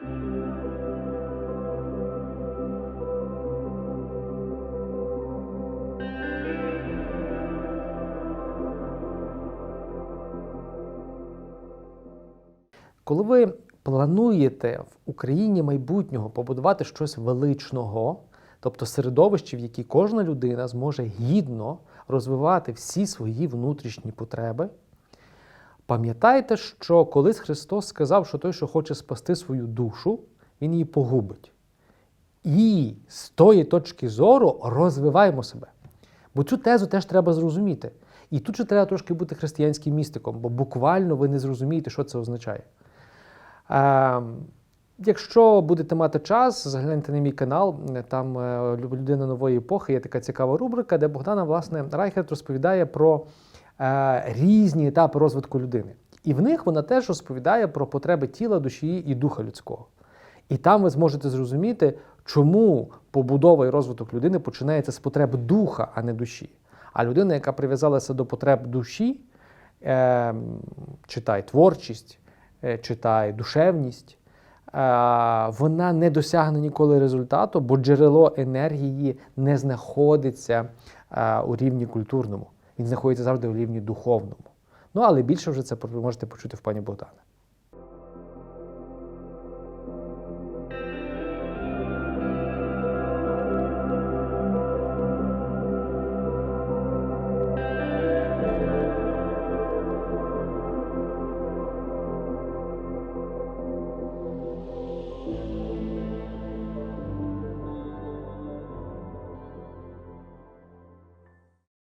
Коли ви плануєте в Україні майбутнього побудувати щось величного, тобто середовище, в якій кожна людина зможе гідно розвивати всі свої внутрішні потреби, пам'ятайте, що колись Христос сказав, що той, що хоче спасти свою душу, він її погубить. І з тої точки зору розвиваємо себе. Бо цю тезу теж треба зрозуміти. І тут же треба трошки бути християнським містиком, бо буквально ви не зрозумієте, що це означає. Е, якщо будете мати час, загляньте на мій канал. Там е, людина нової епохи є така цікава рубрика, де Богдана власне Райхерт розповідає про е, різні етапи розвитку людини. І в них вона теж розповідає про потреби тіла, душі і духа людського. І там ви зможете зрозуміти, чому побудова і розвиток людини починається з потреб духа, а не душі. А людина, яка прив'язалася до потреб душі, е, читай творчість, е, читай душевність, е, вона не досягне ніколи результату, бо джерело енергії не знаходиться е, у рівні культурному. Він знаходиться завжди у рівні духовному. Ну, але більше вже це можете почути в пані Богдана.